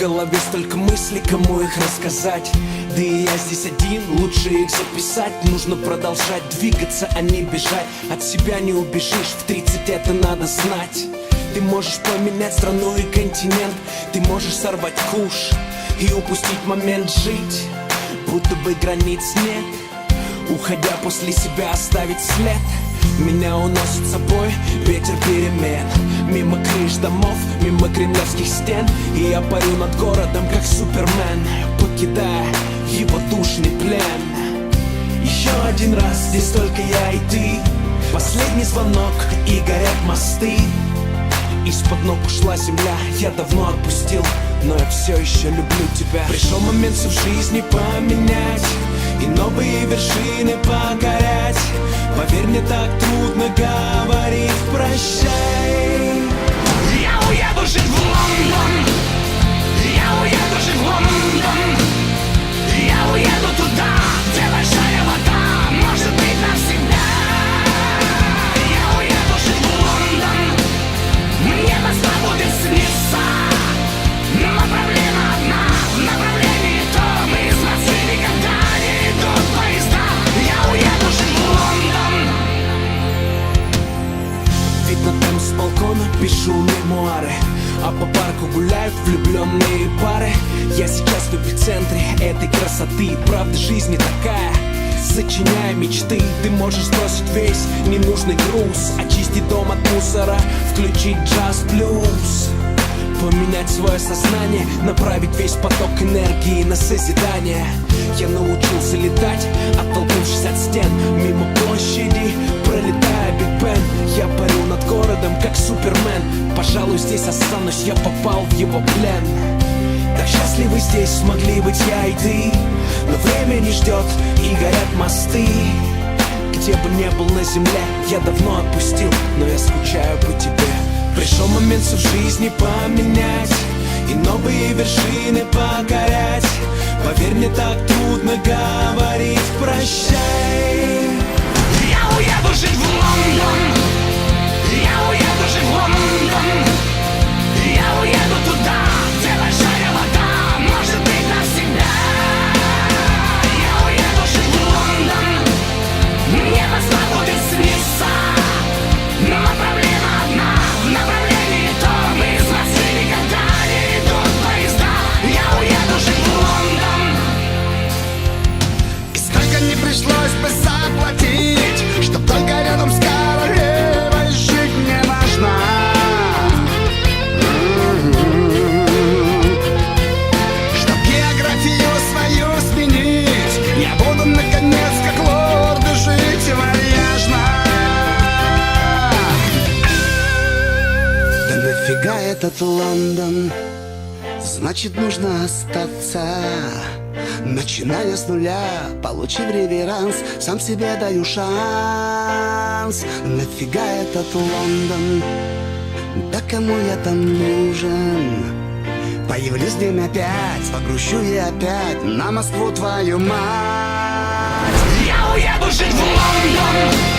голове столько мыслей, кому их рассказать? Да и я здесь один, лучше их записать. Нужно продолжать двигаться, а не бежать. От себя не убежишь, в 30 это надо знать. Ты можешь поменять страну и континент. Ты можешь сорвать куш и упустить момент жить. Будто бы границ нет. Уходя после себя оставить след Меня уносит с собой ветер перемен. Мимо крыш домов, мимо кремлевских стен. И я парю над городом, как супермен Покидая его душный плен. Еще один раз, здесь только я и ты. Последний звонок и горят мосты. Из-под ног ушла земля, я давно отпустил. Но я все еще люблю тебя. Пришел момент всю в жизни поменять. И новые вершины покорять Видно там с балкона пишу мемуары. А по парку гуляют влюбленные пары. Я сейчас в эпицентре этой красоты. Правда жизнь не такая. Сочиняя мечты, ты можешь сбросить весь ненужный груз. Очистить дом от мусора, включить джаз-блюз Поменять свое сознание, направить весь поток энергии на созидание. Я научился здесь останусь, я попал в его плен Так счастливы здесь смогли быть я и ты Но время не ждет и горят мосты где бы не был на земле, я давно отпустил, но я скучаю по тебе. Пришел момент всю жизни поменять и новые вершины покорять. Поверь, мне так трудно говорить прощай. Пришлось бы заплатить Чтоб только рядом с королевой жить не можно Чтоб географию свою сменить Я буду наконец как лорды жить вальяжно. Да нафига этот Лондон? Значит, нужно остаться Начиная с нуля, получив реверанс Сам себе даю шанс Нафига этот Лондон? Да кому я там нужен? Появлюсь день опять, погрущу и опять На Москву твою мать Я уеду жить в Лондон